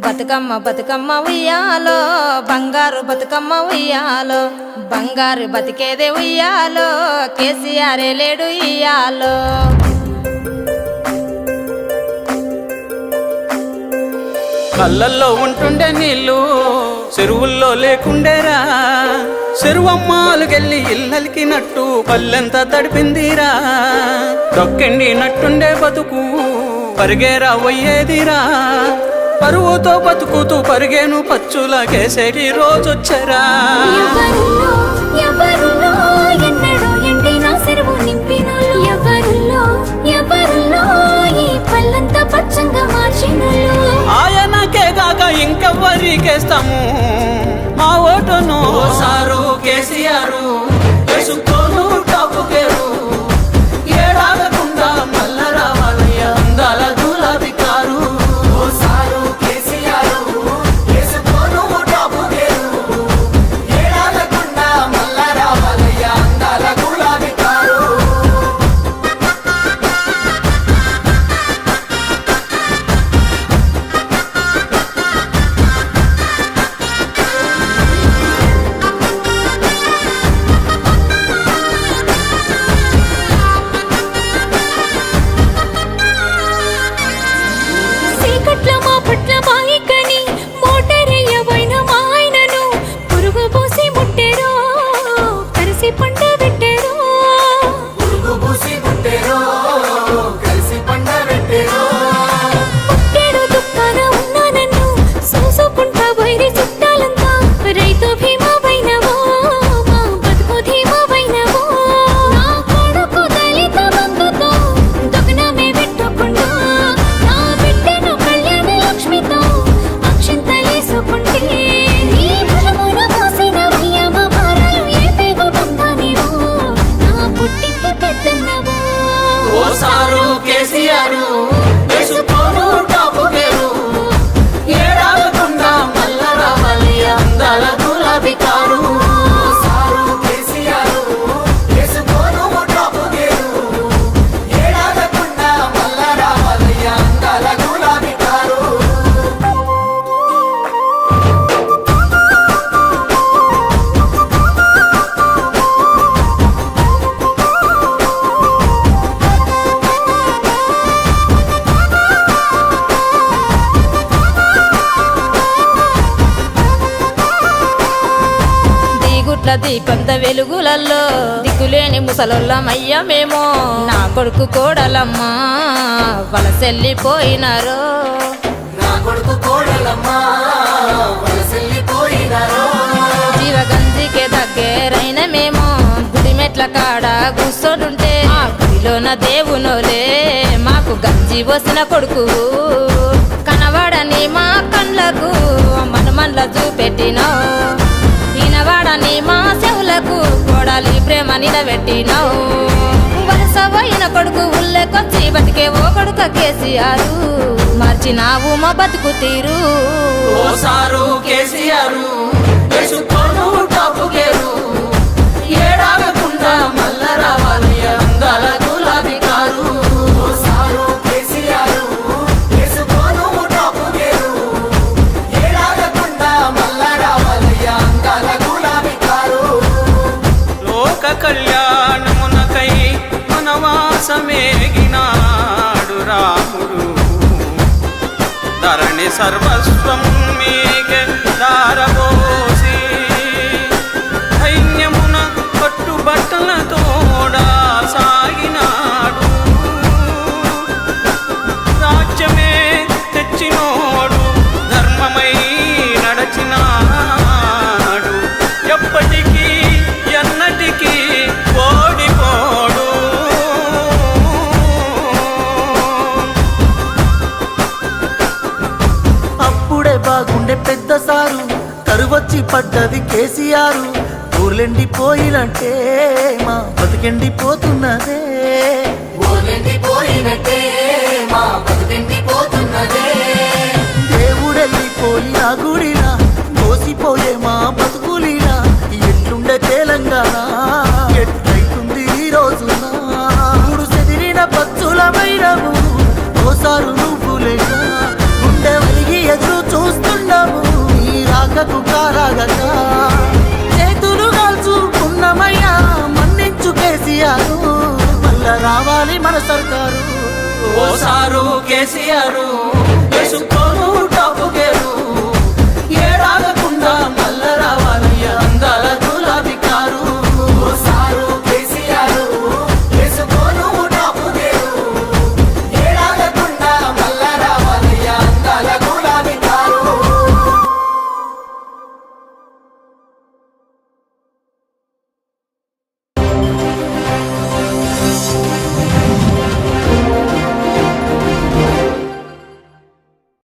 బతుకమ్మ బతుకమ్మ ఉయ్యాలో బంగారు బతుకమ్మ ఉయ్యాలో బంగారు బతికేదే ఉయ్యాలో కేసీఆర్ లేడు ఇయ్యాలో. కళ్ళల్లో ఉంటుండే నీళ్ళు చెరువుల్లో లేకుండేరా. చెరువమ్మాలుకెళ్ళి ఇల్లలికినట్టు పల్లెంత తడిపిందిరా. దొక్కండి నట్టుండే బతుకు పరిగేరా పోయేదిరా పరువుతో బతుకుతూ పరిగేను పచ్చుల కేసేటి రోజొచ్చరా. ఎవరులో ఎవరులో ఎన్నడో దిగుట్ల దీపంత వెలుగులల్లో దిక్కులేని ముసలొల్లమయ్య మేము. నా కొడుకు కోడలమ్మా వలసెల్లిపోయినారో. నా కొడుకు కోడలమ్మా వలసెల్లిపోయినారో. జీవగంజికే దగ్గరైన మేము. గుడి మెట్ల కాడ కూర్చోడుంటే ఆ గుడిలోన దేవునోలే. మాకు గంజి పోసిన కొడుకు కనవాడని మా కండ్లకు మనుమన్ల చూపెట్టినావు నీ మా చెవులకు కోడాలి ప్రేమ నిలబెట్టినావు. వలసపోయిన కొడుకు ఉల్లెకొచ్చి బతికే ఓ కొడుక కేసీఆర్. మార్చినావు మా బతుకు తీరు. ఓ సారు కేసీఆర్ సర్వస్వం మీకే దారబోసి బాగుండే పెద్ద సారు కరువచ్చి పడ్డది కేసీఆర్. ఊర్లెండిపోయినట్టే మా బతికెండిపోతున్నదే. దేవుడెళ్ళిపోయిన గుడినా మోసిపోయే మా బతుకులినా ఎట్లుండే తెలంగాణ సాగక చేతులు కాల్చుకున్నమయ్యా మన్నించు కేసీఆర్. మళ్ళా రావాలి మన సర్కారు. ఓసారు కేసీఆర్ వేసుకోను